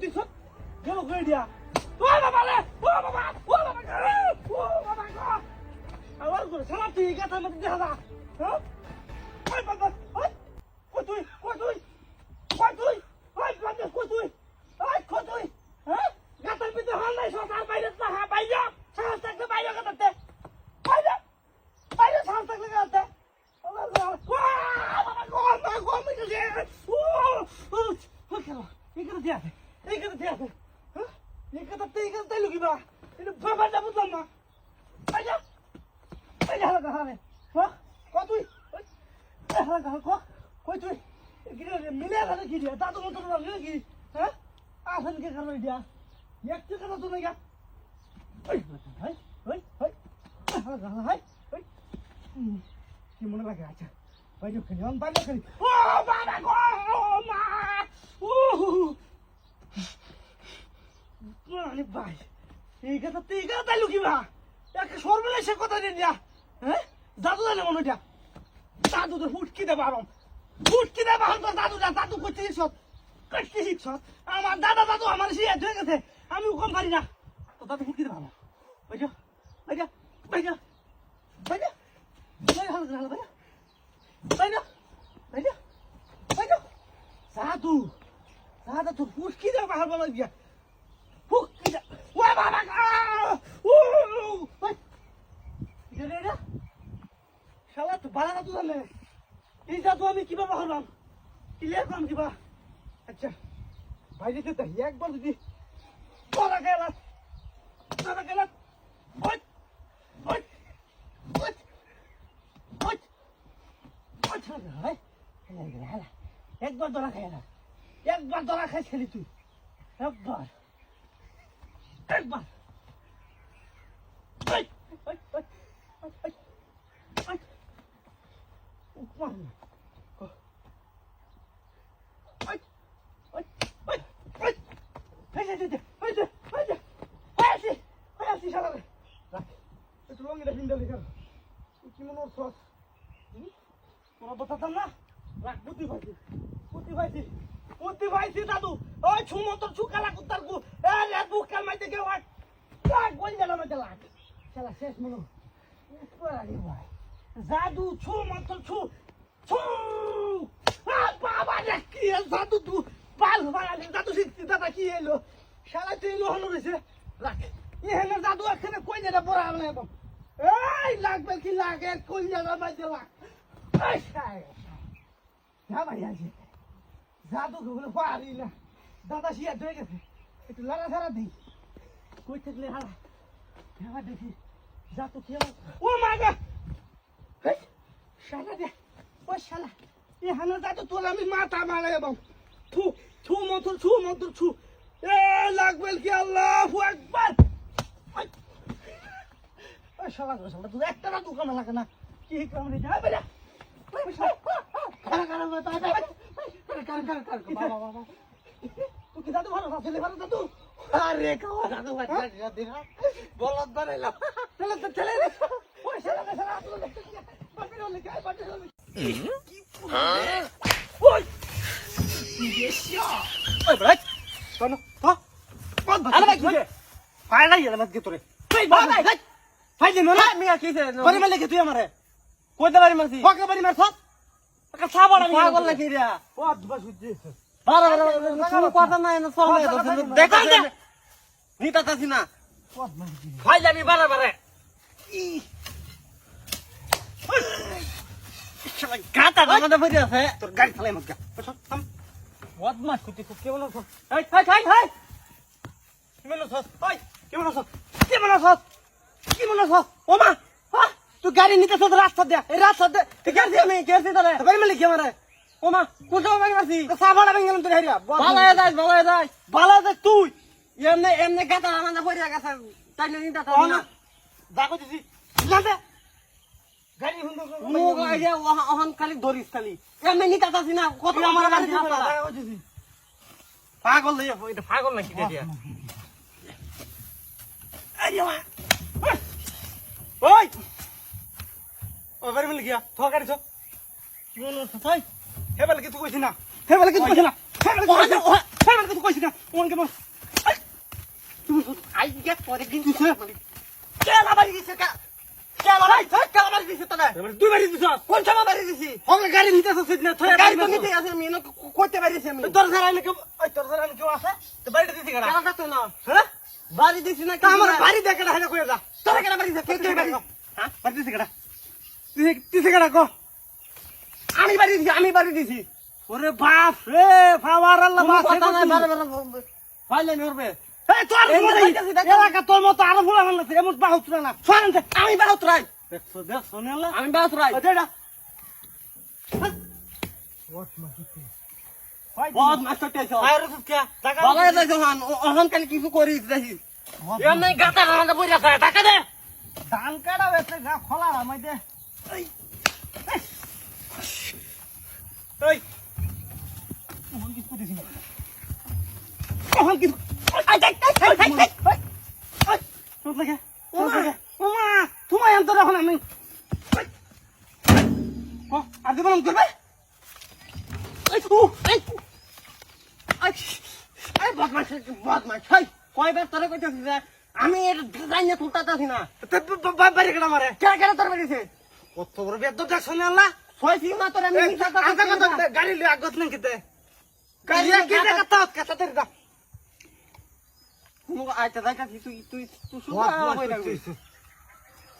তুই সব গেল করে দিয়া ও বাবা কি মনে লাগে আচ্ছা? বাইরে খেলি আমি বাইরে খেলি ও বাবা গো ও মা মানে ভাই তুই তাই দিয়ে দিয়া হ্যাঁ দাদু জানে মনে দিয়া দাদু তো ফুটকি দে বারম ফুটকি দে বারম তোর দাদু দাদু করতে শিখছ করতে শিখছ আমার দাদা, দাদু আমার শিয়া হয়ে গেছে, আমি কম পারি না। তো দাদু ফুটকি দে বারম বাইজা বাইজা বাইজা বাইজা বাইজা হালো হালো বাইজা বাইজা বাইজা বাইজা। দাদু, দাদা তোর ফুটকি দে বারম বলা দিয়া ফুটকি দে ও বাবা ও এটা এটা শালা তো বাড়া না তো জানে এই জাদু আমি কীভাবে হলাম ক্লিয়ার করলাম কিবা? আচ্ছা বাইরে যেতে একবার যদি পড়া গেল পড়া গেল ওই ভাই একবার ধরা খাই না একবার ধরা খাই ছেলে তুই। একবার। একবার ওই ওই ওই ওই ওই ওই উপমান ওই ওই ওই ওই এই যে এই যে এই যে এই যে ওই আসি ওই আসি শালা রে রাখ একটু রঙিন এটা ফিন্ডালি কর কি মনে হচ্ছে তোরা না? রাখ, বুদ্ধি পাইছি। বুদ্ধি পাইছি। বুদ্ধি পাইছি, দাদু। ওই ছুমো তোর ছুকালা কুত্তার কু এ রে বুকাল মাইতে গে ওয়াট লাগ গোল জানা মাইতে লাগ। শালা শেষ মনো উপর ভাই জাদু ছু ছু বাবা রে, কি জাদু তু পাল বাড়ালি জাদু দাদা কি এলো? শালা তুই এলো রয়েছে রাখ। এখানে জাদু এখানে কই যেটা পড়া হবে একদম এই, লাগবে কি লাগে কই জানা মাইতে লাগ। ভাই আছে জাদু গুলো পারি না দাদা শিয়া ধরে গেছে লাড়া ছাড়া দিই কই থাকলে হারা হ্যাঁ দেখি জাদু কি ও মা গা শালা দে ও শালা এ হানা জাদু তোর আমি মাথা মারে এবং থু থু মন্ত্র ছু মন্ত্র ছু লাগবে কি আল্লাহু আকবার ওই শালা শালা তুই একটা না দোকান লাগে না কি কাম রে যা আরে কাওয়া দাদু দিনা বলদ বানাইলাম ওই কি ওই ওই ভাই হ্যাঁ ভাই ভাই ফাই নাই ভাই ভাই ফাই দিন না কি দে বাড়ি কি তুই আমারে কই দে বাড়ি মারছি ওকে বাড়ি মারছ ওকে সাবড় আমি পাগল নাকি রে? ও আদবা সুজি বারা বারা কোনো কথা নাই না চলে দেখা দে। নিতা তাছি না ফাই যাবি বারা বারা। গাতা আমাদের ভরি আছে। তোর গাড়ি চালাই মত গা। বদমাস কুতি খুব কেমন আছো? কেমন আছো? কেমন আছো? কেমন আছো? কেমন আছো? ও মা! তুই গাড়ি নিতে তো রাস্তা দে এই রাস্তা দে তুই গাড়ি আমি গেছি তারে গাড়ি মালিক কে মারে ও মা কোন সময় ভাঙি মারছি সাবাড়া ভেঙে গেলাম তোর হেরিয়া। বালায় যাস বালায় যাস। বালায় যাস তুই। এমনি এমনি গাতা আমাদের ভরি গেছে। তাই নিতে তো না। দেখো দিছি লাগে গাড়ি হুন্দো মুখ লাগিয়া ওহন খালি ধরিস খালি। এমনি নিতে চাচ্ছি না। কত আমার গাড়ি পাগল লইয়া এটা পাগল নাকি দিয়া? ওই! ও বাড়ি মিলে গিয়া তো গাড়ি তো কি মনে তাই হে বেলে কিছু কইছি না। হে বেলে কিছু কইছি না। হে বেলে কিছু কইছি না। হে আমার তো কইছি না। ওনকে বল। তুমি আই গেট পরে কিন্তু কে লাবারি দিছে কা কে লাবারি কে লাবারি দিছে তোরা। দুই বাড়ি দিছ কোন সময় বাড়ি দিছি হলে গাড়ি নিতে আসছিস না থয়া গাড়ি তো নিতে আছে আমি এনে করতে পারিছি আমি। তোর সারা আমি ওই তোর সারা আমি কেউ আছে? তো বাড়িতে দিছি কেডা? কেন তো না হ্যাঁ? বাড়ি দিছি না আমার বাড়ি দেখে না হেনা কইরা যা। তোরা কেন বাড়ি দিছিস? কে কে বাড়ি হ্যাঁ? বাড়ি দিছি কেডা? দিছি দিছি আমি বাড়ি দিছি আমি বাড়ি দিছি। ওরে বাপ রে ফাওয়ার আল্লাহ বাপ কথা নাই বারে বারে ফাইলে মরবে এই তোর এই মতো যাইতাছি, যাইতাছি। এলাকা তোর মতো আরও ফুলা মানলে এমন বাহুত না ফারেন আমি বাহুত রাই দেখছ দেখছ নেলা আমি বাহুত রাই ওদেডা বহুত মাস্টার টেছ আরে তো কে টাকা বলাই জহান ওহন কালি কিছু করিস দেখিস এর নাই গাতা গাতা বইরা টাকা দে। ধান কাটা গা খোলা রামাই দে। এই এই মোহন কিছু দিছি না মোহন কিছু আই দেখ দেখ দেখ দেখ দেখ এই তোর লাগে তোর লাগে ওমা তোমায় আনতো রাখো না আমি ও আর দেব না করবে আমি এর জানি না বাড়ি কেডা মারে কে কে তোর বাড়িছে কত বড় বেদ দেখছ না আল্লাহ। ছয় সিং না তোরে আমি কথা না। গাড়ি লই আগত না কিতে গাড়ি কি দেখা তাত কথা তের দা কোনো আইতা যাইতাছি তুই তুই তুই বাহ,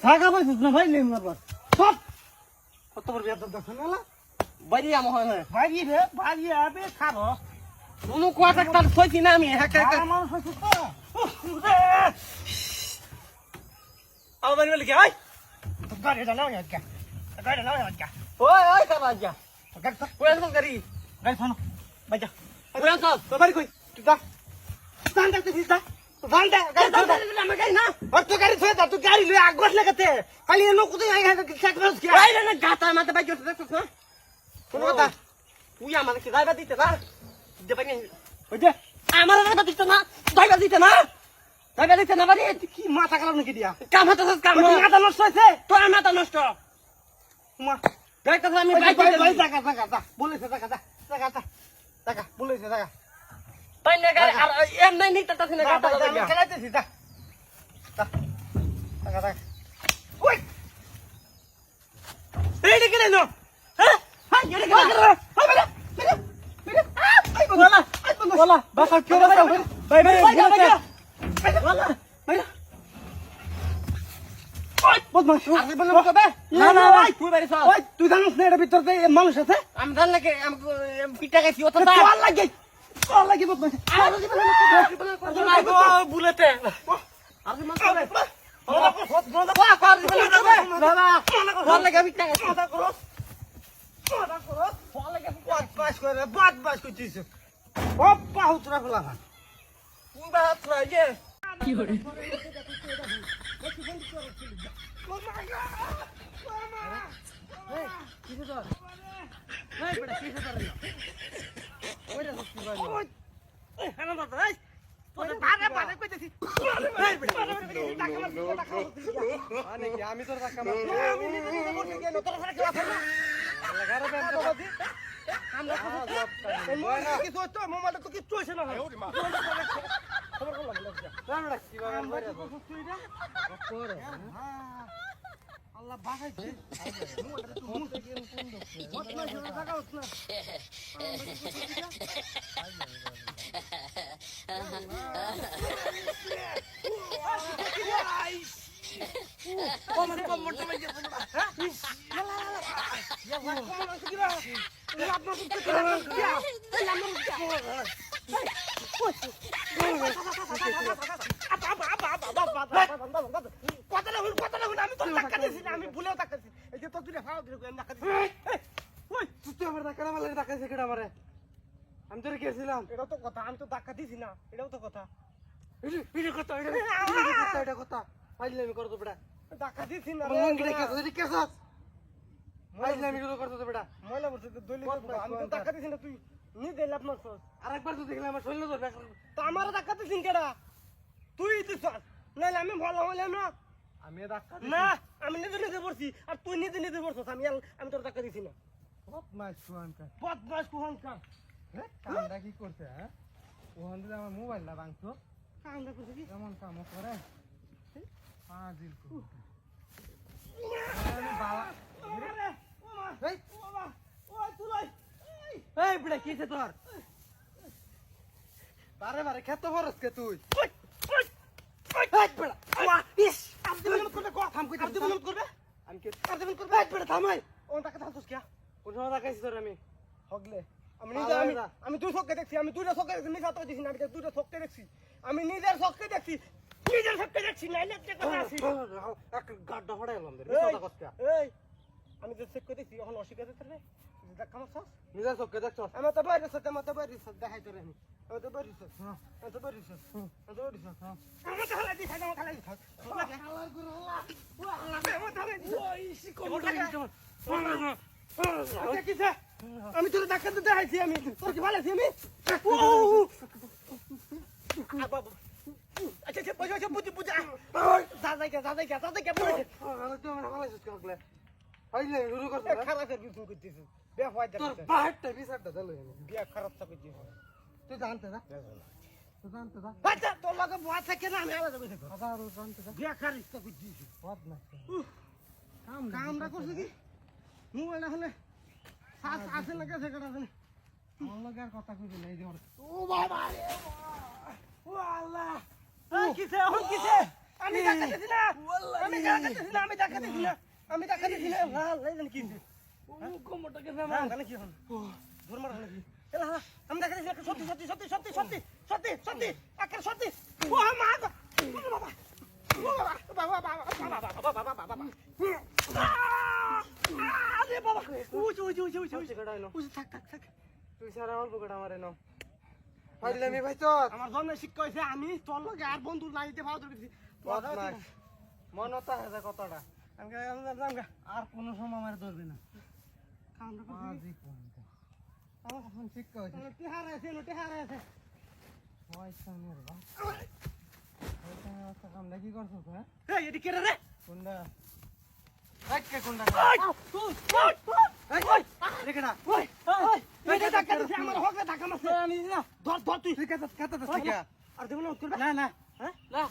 সাগা পাইছিস না ভাই নেই মারবার সব! কত বড় বেদ দেখছ না আল্লাহ। বাড়ি আমো হয় ভাগি রে ভাগি আবে খাব। কোনো কোয়াটা তার ছয় সিং না আমি হ্যাঁ আমার হইছে তো। বাড়ি বলে কি আই গাড়িটা নাও আজকে গাড়িটা নাও আজকে ওই ওই সব আজকে গাড়ি পুরান সব গাড়ি গাড়ি শোনো বাজা পুরান সব তোমার কই তুই দা দান দা তুই দা ভান্ডা গাড়ি দান দা আমি গাড়ি না আর তুই গাড়ি ছয়ে দা তুই গাড়ি লই আগবাস লাগাতে খালি এ লোক কোথায় আইগা কি চেক করছ কি আইরা আমার দিতে না দিতে না যাইবা দিতে না বাড়ি কি মাথা খারাপ নাকি দিয়া? কাম হতেছিস কাম মাথা নষ্ট হয়েছে? তোর মাথা নষ্ট। মা যাইতেছ আমি বাইক ভাই ভাই টাকা টাকা টাকা বলেছে টাকা টাকা টাকা টাকা বলেছে টাকা তাই না গাড়ি আর এম নাই নিতে তাছ না আমি লাগা খেলাইতেছি টাকা টাকা টাকা ওই এই দিকে নো হ্যাঁ হাই গেলে হাই গেলে বেটা হাই বেটা বেটা আই বলা আই বলা। বাসা কি হবে ভাই ভাই ভাই, ভাই, ভাই। বলা। ভাই ওই বদমাশ আর বলে কবে না, না, না। তুই বাড়ি সব ওই তুই জানিস না এটা ভিতর মানুষ আছে আমি জান লাগে আমি পিটা গেছি অত তা লাগে লাগে বদমাশ আর গো বুলেতে আর মান করে ওয়া কর দিবে বাবা ভালো লাগে পিটা গেছি তুই বাবা তুই যে এই বড় কিসে ধরে ওইটা সত্যি ভাই মানে কি আমি তোর টাকা মার আল্লাহ বাসাইছে কথাটা আমি তোরে কেছিলাম এটাও তো কথা আমি তো টাকা দিছি না এটাও তো কথা এটা কথা কথা পাইলে আমি করতে বেটা টাকা দিছি না তুই কে সাস পাইলে আমি করতে বেটা। ময়লা বলতে তো দলি আমি তো টাকা দিছি না তুই নি দে লাভ মারছস আরেকবার তো দেখলে আমার শরীর ধরবে তো আমার টাকা দিছিস কেডা? তুই দিছস নাইলে আমি ভালো হইলাম না। আমি ধাক্কা না আমি নিজে নিজে পড়ছি আর তুই নিজে নিজে পড়ছস আমি আর- আমি তোর টাকা দিছি না। বদমাস সুহানকার বদমাস কুহংকার কামটা কি করছে হ্যাঁ? ওখান থেকে আমার মোবাইলটা ভাঙতো। কামটা করছে কি? এমন কামও করে? ফাজিল কুত্তা। এই, কিছে তোর? বারে বারে খেত বরস কে তুই? না? না আমি হয়ে দুই চোখে দেখছি আমি দুইটা চোখে দেখছি মিশা তো দিছি না আমি দুইটা চোখে দেখছি। আমি নিজের চোখে দেখছি নিজের চোখে দেখছি নাইলে একটা কথা আছে এক গাড্ডা ফড়াই এলাম রে এই, কথা কষ্ট এই আমি যে চেক করে দেখছি এখন অস্বীকার করতে দেখ আমার সস নিজের চোখে দেখছ আমার তো বাইরে সত্যি আমার তো বাইরে সত্যি দেখাই তোরে আমি আমার তো বাইরে হ্যাঁ আমার তো বাইরে হুম। আমার তো বাইরে সত্যি হ্যাঁ আমার তো হালাই দিছে আমার হালাই দিছে হালার গুরু আল্লাহ আমার তো হালাই দিছে ওই সি কমর কমটা লাগা। কেমন আচ্ছা, কিসে? আমি তোর ডাক্তার তো দেখাইছি আমি তোর কি ভালো আছি আমি ও আচ্ছা আচ্ছা বুঝে বুঝে বুঝে যা যাই যা যাই বুঝে আমার হইলে শুরু করছ খারাপ এর বিছুন করতেছিস বে হয় তোর বাহারটা বিচারটা চালু বিয়া খারাপ থাকে দিছিস তুই জানতে না তুই জানতে না আচ্ছা তোর লগে বয়া থাকে না আমি আলাদা করে হাজার জানতে না বিয়া খারিস তো করতেছিস পদ না। কাম কামটা করছিস কি? মোবাইল না হলে। শ্বাস আছে না গেছে কেটে আছে আমার লগে আর কথা কইবি না এই যে ও বাবা রে ও আল্লাহ। কিসে এখন কিসে? আমি দিছি না। আমি আমি না। আমি টাকা দিছি না লাল লাইলেন কিসে কোমরটা কে না জানে কি হল ধর মার হলো কি এলা আমি টাকা দিছি সত্যি সত্যি সত্যি সত্যি সত্যি সত্যি সত্যি আকার সত্যি ও মা বাবা বাবা বাবা বাবা বাবা বাবা বাবা বাবা আরে বাবা থাক থাক থাক তুই সারা অল্প ভাই তোর আমার জন্মে শিক্ষা হয়েছে আমি তোর লগে আর বন্ধু লাইতে পাওয়া ধরেছি মনতা জামগা আর কোন সময় আমার ধরবি না কামটা করছি কোনটা হ্যাঁ কোনটা আর দেবো না না না